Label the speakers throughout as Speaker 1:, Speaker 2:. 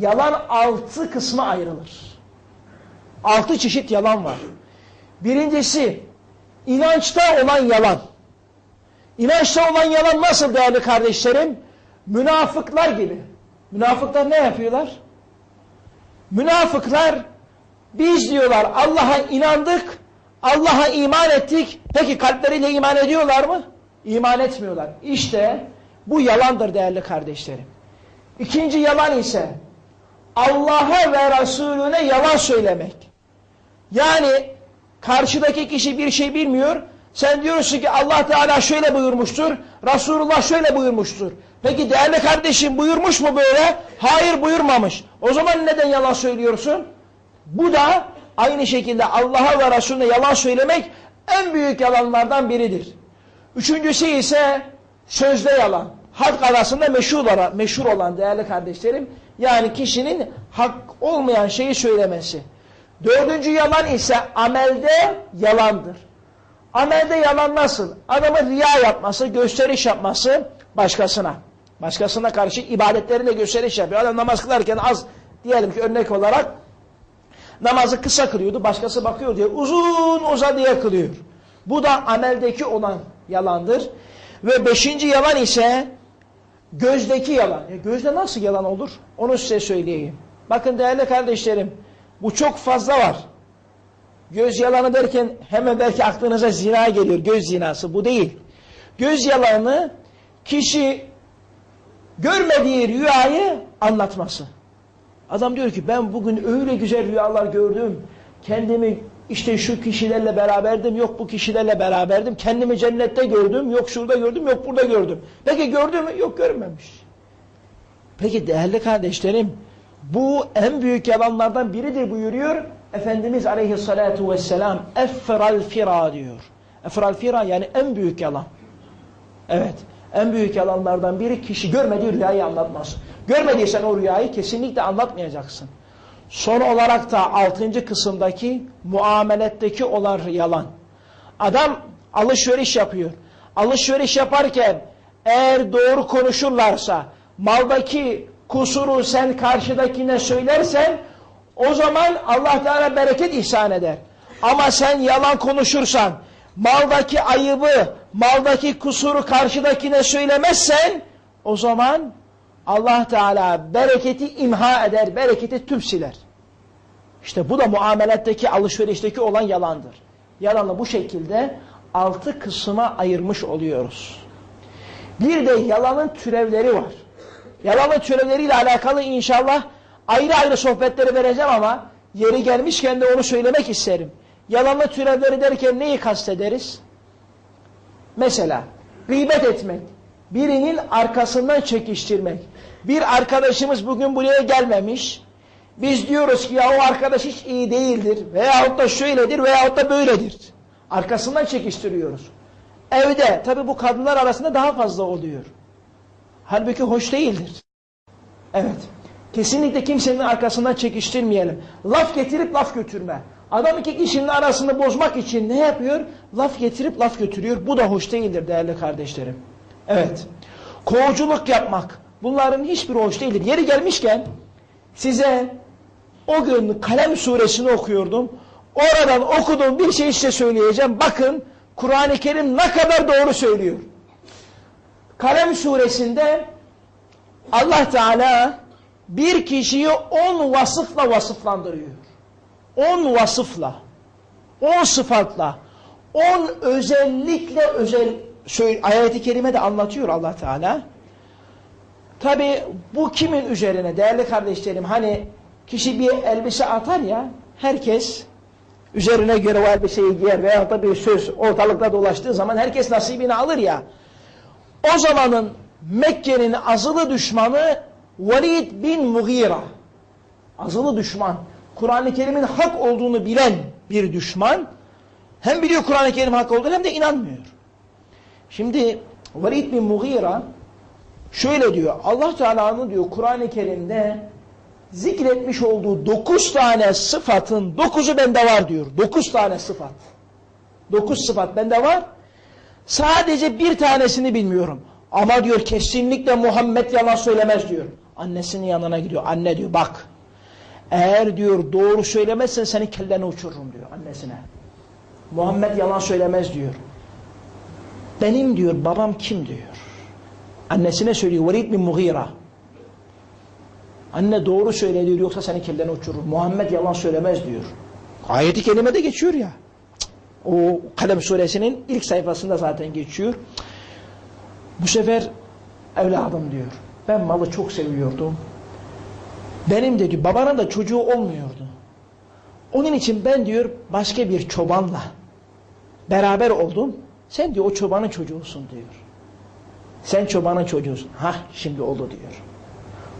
Speaker 1: Yalan altı kısma ayrılır. Altı çeşit yalan var. Birincisi inançta olan yalan. İnançta olan yalan nasıl değerli kardeşlerim? Münafıklar gibi. Münafıklar ne yapıyorlar? Münafıklar biz diyorlar Allah'a inandık, Allah'a iman ettik. Peki kalpleriyle iman ediyorlar mı? İman etmiyorlar. İşte bu yalandır değerli kardeşlerim. İkinci yalan ise Allah'a ve Resulüne yalan söylemek. Yani karşıdaki kişi bir şey bilmiyor. Sen diyorsun ki Allah Teala şöyle buyurmuştur. Resulullah şöyle buyurmuştur. Peki değerli kardeşim buyurmuş mu böyle? Hayır buyurmamış. O zaman neden yalan söylüyorsun? Bu da aynı şekilde Allah'a ve Resulüne yalan söylemek en büyük yalanlardan biridir. Üçüncüsü ise sözde yalan. Halk arasında meşhur olan, meşhur olan değerli kardeşlerim. Yani kişinin hak olmayan şeyi söylemesi. Dördüncü yalan ise amelde yalandır. Amelde yalan nasıl? Adamın riya yapması, gösteriş yapması başkasına. Başkasına karşı ibadetlerinde gösteriş yapıyor. Adam namaz kılarken az diyelim ki örnek olarak namazı kısa kılıyordu. Başkası bakıyor diye uzun uzadıya kılıyor. Bu da ameldeki olan yalandır. Ve beşinci yalan ise gözdeki yalan. E gözde nasıl yalan olur? Onu size söyleyeyim. Bakın değerli kardeşlerim bu çok fazla var. Göz yalanı derken hemen belki aklınıza zina geliyor. Göz zinası bu değil. Göz yalanı kişi görmediği rüyayı anlatması. Adam diyor ki ben bugün öyle güzel rüyalar gördüm. Kendimi işte şu kişilerle beraberdim, yok bu kişilerle beraberdim. Kendimi cennette gördüm, yok şurada gördüm, yok burada gördüm. Peki gördü mü? Yok görmemiş. Peki değerli kardeşlerim, bu en büyük yalanlardan biridir buyuruyor. Efendimiz aleyhissalatu vesselam efral fira diyor. Efral fira yani en büyük yalan. Evet. En büyük yalanlardan biri kişi görmediği rüyayı anlatmaz. Görmediysen o rüyayı kesinlikle anlatmayacaksın. Son olarak da altıncı kısımdaki muameletteki olan yalan. Adam alışveriş yapıyor. Alışveriş yaparken eğer doğru konuşurlarsa maldaki kusuru sen karşıdakine söylersen o zaman Allah Teala bereket ihsan eder. Ama sen yalan konuşursan maldaki ayıbı, maldaki kusuru karşıdakine söylemezsen o zaman Allah Teala bereketi imha eder, bereketi tüm siler. İşte bu da muameletteki, alışverişteki olan yalandır. Yalanı bu şekilde altı kısma ayırmış oluyoruz. Bir de yalanın türevleri var. Yalanın türevleriyle alakalı inşallah ayrı ayrı sohbetleri vereceğim ama yeri gelmişken de onu söylemek isterim. Yalanlı türevleri derken neyi kastederiz? Mesela gıybet etmek, birinin arkasından çekiştirmek. Bir arkadaşımız bugün buraya gelmemiş. Biz diyoruz ki ya o arkadaş hiç iyi değildir veyahut da şöyledir veyahut da böyledir. Arkasından çekiştiriyoruz. Evde tabi bu kadınlar arasında daha fazla oluyor. Halbuki hoş değildir. Evet. Kesinlikle kimsenin arkasından çekiştirmeyelim. Laf getirip laf götürme. Adam iki kişinin arasını bozmak için ne yapıyor? Laf getirip laf götürüyor. Bu da hoş değildir değerli kardeşlerim. Evet. Kovuculuk yapmak. Bunların hiçbiri hoş değildir. Yeri gelmişken size o gün Kalem suresini okuyordum. Oradan okuduğum bir şey size söyleyeceğim. Bakın Kur'an-ı Kerim ne kadar doğru söylüyor. Kalem suresinde Allah Teala bir kişiyi on vasıfla vasıflandırıyor. On vasıfla, on sıfatla, on özellikle özel ayet-i kerime de anlatıyor Allah Teala. Tabi bu kimin üzerine değerli kardeşlerim hani kişi bir elbise atar ya herkes üzerine göre o elbiseyi giyer veya da bir söz ortalıkta dolaştığı zaman herkes nasibini alır ya. O zamanın Mekke'nin azılı düşmanı Velid bin Mughira. Azılı düşman. Kur'an-ı Kerim'in hak olduğunu bilen bir düşman. Hem biliyor Kur'an-ı Kerim hak olduğunu hem de inanmıyor. Şimdi Velid bin Mughira şöyle diyor. Allah Teala'nın diyor Kur'an-ı Kerim'de zikretmiş olduğu dokuz tane sıfatın dokuzu bende var diyor. Dokuz tane sıfat. Dokuz sıfat bende var. Sadece bir tanesini bilmiyorum. Ama diyor kesinlikle Muhammed yalan söylemez diyor. Annesinin yanına gidiyor. Anne diyor bak. Eğer diyor doğru söylemezsen seni kelleni uçururum diyor annesine. Muhammed yalan söylemez diyor. Benim diyor babam kim diyor. Annesine söylüyor. Velid bin Mughira. Anne doğru söyle diyor yoksa seni kelleni uçurur. Muhammed yalan söylemez diyor. Ayeti kelimede geçiyor ya. O Kalem suresinin ilk sayfasında zaten geçiyor. Bu sefer evladım diyor. Ben malı çok seviyordum. Benim de diyor babanın da çocuğu olmuyordu. Onun için ben diyor başka bir çobanla beraber oldum. Sen diyor o çobanın çocuğusun diyor. Sen çobanın çocuğusun. Hah şimdi oldu diyor.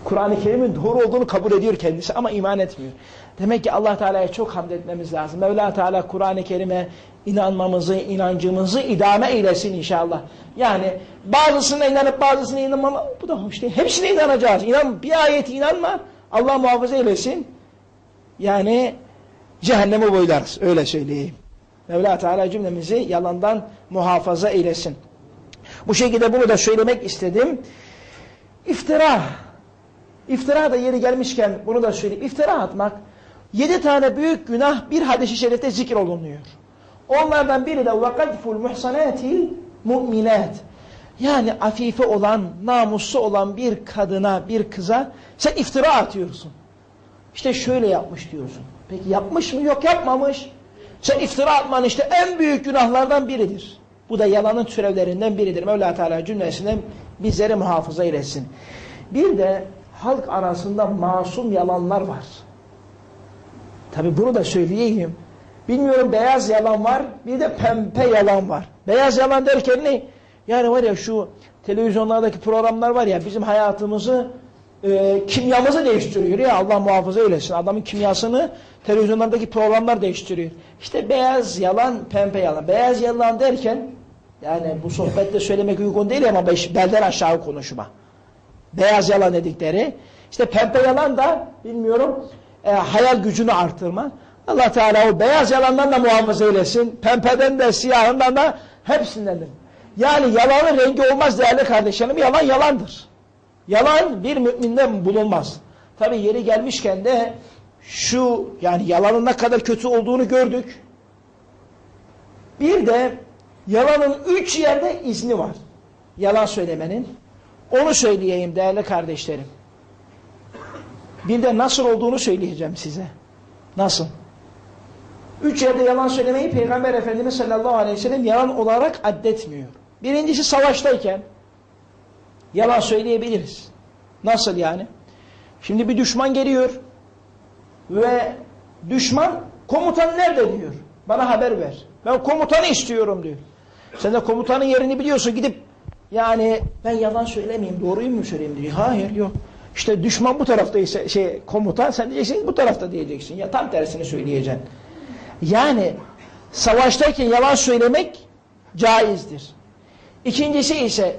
Speaker 1: Kur'an-ı Kerim'in doğru olduğunu kabul ediyor kendisi ama iman etmiyor. Demek ki Allah Teala'ya çok hamd etmemiz lazım. Mevla Teala Kur'an-ı Kerim'e inanmamızı, inancımızı idame eylesin inşallah. Yani bazısına inanıp bazısına inanmama bu da hoş değil. Hepsine inanacağız. İnan, bir ayete inanma Allah muhafaza eylesin. Yani cehenneme boylarız. Öyle söyleyeyim. Mevla Teala cümlemizi yalandan muhafaza eylesin. Bu şekilde bunu da söylemek istedim. İftira. İftira da yeri gelmişken bunu da söyleyeyim. İftira atmak yedi tane büyük günah bir hadis-i şerifte zikir olunuyor. Onlardan biri de وَقَذْفُ الْمُحْسَنَاتِ mu'minat. Yani afife olan, namuslu olan bir kadına, bir kıza sen iftira atıyorsun. İşte şöyle yapmış diyorsun. Peki yapmış mı? Yok yapmamış. Sen iftira atman işte en büyük günahlardan biridir. Bu da yalanın türevlerinden biridir. Mevla Teala cümlesinden bizleri muhafaza eylesin. Bir de halk arasında masum yalanlar var. Tabi bunu da söyleyeyim. Bilmiyorum beyaz yalan var, bir de pembe yalan var. Beyaz yalan derken ne? Yani var ya şu televizyonlardaki programlar var ya bizim hayatımızı, e, kimyamızı değiştiriyor ya Allah muhafaza eylesin. Adamın kimyasını televizyonlardaki programlar değiştiriyor. İşte beyaz yalan, pembe yalan. Beyaz yalan derken yani bu sohbette söylemek uygun değil ama belden aşağı konuşma. Beyaz yalan dedikleri. İşte pembe yalan da bilmiyorum e, hayal gücünü artırma. Allah Teala o beyaz yalandan da muhafaza eylesin. Pembeden de siyahından da hepsindendir. Yani yalanın rengi olmaz değerli kardeşlerim. Yalan yalandır. Yalan bir müminde bulunmaz. Tabi yeri gelmişken de şu yani yalanın ne kadar kötü olduğunu gördük. Bir de yalanın üç yerde izni var. Yalan söylemenin. Onu söyleyeyim değerli kardeşlerim. Bir de nasıl olduğunu söyleyeceğim size. Nasıl? Üç yerde yalan söylemeyi Peygamber Efendimiz sallallahu aleyhi ve sellem yalan olarak addetmiyor. Birincisi savaştayken yalan söyleyebiliriz. Nasıl yani? Şimdi bir düşman geliyor ve düşman komutan nerede diyor. Bana haber ver. Ben komutanı istiyorum diyor. Sen de komutanın yerini biliyorsun gidip yani ben yalan söylemeyeyim doğruyu mu söyleyeyim diyor. Hayır yok. İşte düşman bu taraftaysa şey komutan sen diyeceksin bu tarafta diyeceksin. Ya tam tersini söyleyeceksin. Yani savaştayken yalan söylemek caizdir. İkincisi ise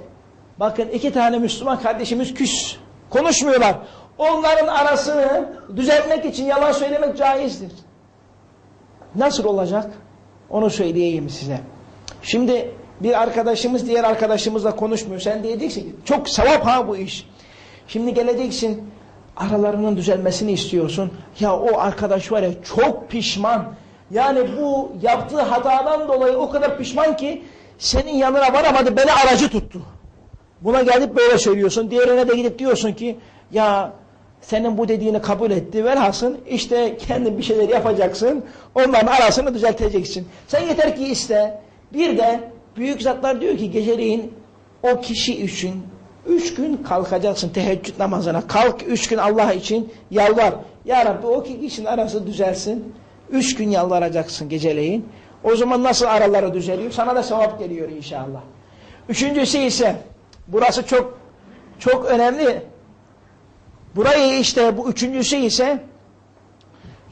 Speaker 1: bakın iki tane Müslüman kardeşimiz küs. Konuşmuyorlar. Onların arasını düzeltmek için yalan söylemek caizdir. Nasıl olacak? Onu söyleyeyim size. Şimdi bir arkadaşımız diğer arkadaşımızla konuşmuyor. Sen diyeceksin çok sevap ha bu iş. Şimdi geleceksin aralarının düzelmesini istiyorsun. Ya o arkadaş var ya çok pişman. Yani bu yaptığı hatadan dolayı o kadar pişman ki senin yanına varamadı beni aracı tuttu. Buna gelip böyle söylüyorsun. Diğerine de gidip diyorsun ki ya senin bu dediğini kabul etti velhasın işte kendin bir şeyler yapacaksın. Onların arasını düzelteceksin. Sen yeter ki iste. Bir de büyük zatlar diyor ki geceleyin o kişi için üç gün kalkacaksın teheccüd namazına. Kalk üç gün Allah için yalvar. Ya Rabbi o iki kişinin arası düzelsin. Üç gün yalvaracaksın geceleyin. O zaman nasıl araları düzeliyor? Sana da sevap geliyor inşallah. Üçüncüsü ise burası çok çok önemli. Burayı işte bu üçüncüsü ise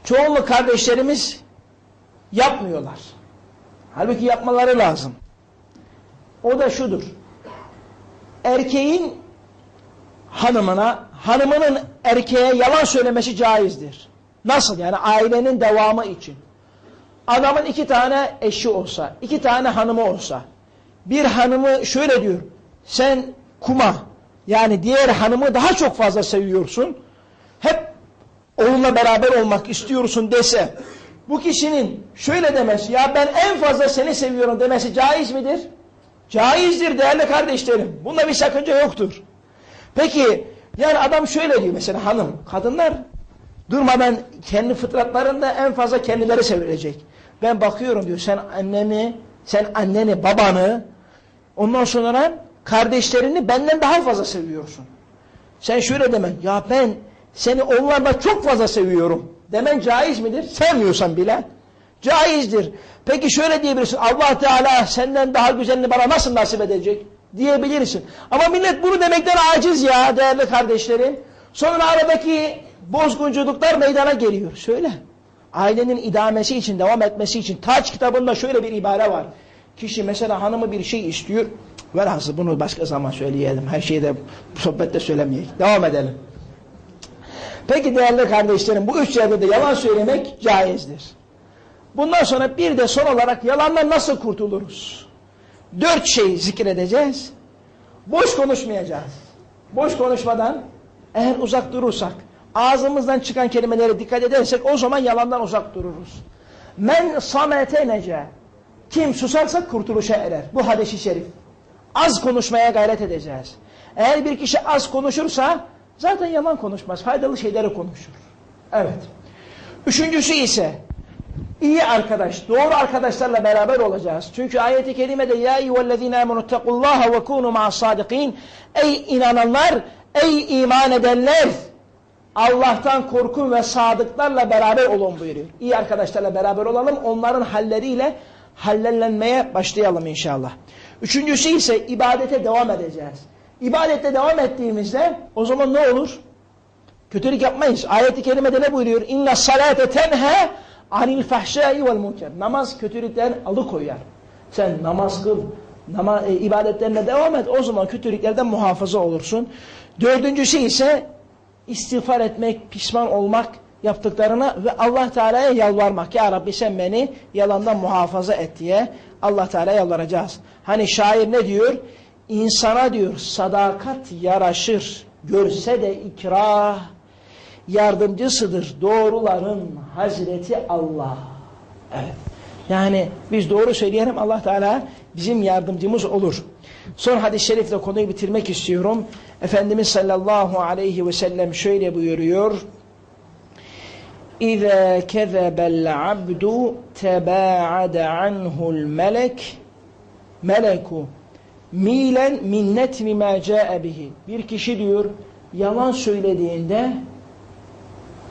Speaker 1: çoğunluk kardeşlerimiz yapmıyorlar. Halbuki yapmaları lazım. O da şudur. Erkeğin hanımına, hanımının erkeğe yalan söylemesi caizdir. Nasıl yani ailenin devamı için. Adamın iki tane eşi olsa, iki tane hanımı olsa, bir hanımı şöyle diyor, sen kuma, yani diğer hanımı daha çok fazla seviyorsun. Hep onunla beraber olmak istiyorsun dese bu kişinin şöyle demesi ya ben en fazla seni seviyorum demesi caiz midir? Caizdir değerli kardeşlerim. Bunda bir sakınca yoktur. Peki yani adam şöyle diyor mesela hanım, kadınlar durmadan kendi fıtratlarında en fazla kendileri sevilecek. Ben bakıyorum diyor sen anneni, sen anneni, babanı ondan sonra kardeşlerini benden daha fazla seviyorsun. Sen şöyle demen ya ben seni onlardan çok fazla seviyorum. Demen caiz midir? Sevmiyorsan bile. Caizdir. Peki şöyle diyebilirsin. Allah Teala senden daha güzelini bana nasıl nasip edecek? Diyebilirsin. Ama millet bunu demekten aciz ya değerli kardeşlerim. Sonra aradaki bozgunculuklar meydana geliyor. Söyle. Ailenin idamesi için, devam etmesi için. Taç kitabında şöyle bir ibare var. Kişi mesela hanımı bir şey istiyor. Velhasıl bunu başka zaman söyleyelim. Her şeyi de sohbette söylemeyelim. Devam edelim. Peki değerli kardeşlerim bu üç yerde de yalan söylemek caizdir. Bundan sonra bir de son olarak yalandan nasıl kurtuluruz? Dört şey zikredeceğiz. Boş konuşmayacağız. Boş konuşmadan eğer uzak durursak, ağzımızdan çıkan kelimelere dikkat edersek o zaman yalandan uzak dururuz. Men sametenece kim susarsa kurtuluşa erer. Bu hadis-i şerif. Az konuşmaya gayret edeceğiz. Eğer bir kişi az konuşursa zaten yalan konuşmaz. Faydalı şeyleri konuşur. Evet. Üçüncüsü ise iyi arkadaş, doğru arkadaşlarla beraber olacağız. Çünkü ayeti kerimede ya eyyühellezine amenuttakullaha ve kunu ma'as sadikin Ey inananlar, ey iman edenler Allah'tan korkun ve sadıklarla beraber olun buyuruyor. İyi arkadaşlarla beraber olalım, onların halleriyle hallenmeye başlayalım inşallah. Üçüncüsü ise ibadete devam edeceğiz. İbadette devam ettiğimizde o zaman ne olur? Kötülük yapmayız. Ayet-i kerimede ne buyuruyor? İnne salate tenhe anil fahşai vel münker. Namaz kötülükten alıkoyar. Sen namaz kıl, nama, e, ibadetlerine devam et. O zaman kötülüklerden muhafaza olursun. Dördüncüsü ise istiğfar etmek, pişman olmak yaptıklarına ve Allah Teala'ya yalvarmak. Ya Rabbi sen beni yalandan muhafaza et diye Allah Teala'ya yalvaracağız. Hani şair ne diyor? İnsana diyor sadakat yaraşır, görse de ikrah, yardımcısıdır doğruların Hazreti Allah. Evet. Yani biz doğru söyleyelim Allah Teala bizim yardımcımız olur. Son hadis-i şerifle konuyu bitirmek istiyorum. Efendimiz sallallahu aleyhi ve sellem şöyle buyuruyor. İza kezebel abdu tebaade anhul melek meleku milen minnet mimâ câe. Bir kişi diyor yalan söylediğinde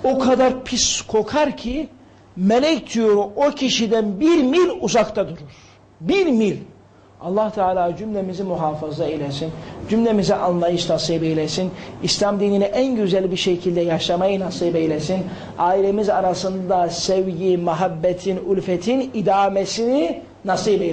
Speaker 1: o kadar pis kokar ki melek diyor o kişiden bir mil uzakta durur. Bir mil. Allah Teala cümlemizi muhafaza eylesin. Cümlemize anlayış nasip eylesin. İslam dinini en güzel bir şekilde yaşamayı nasip eylesin. Ailemiz arasında sevgi, muhabbetin, ulfetin idamesini nasip eylesin.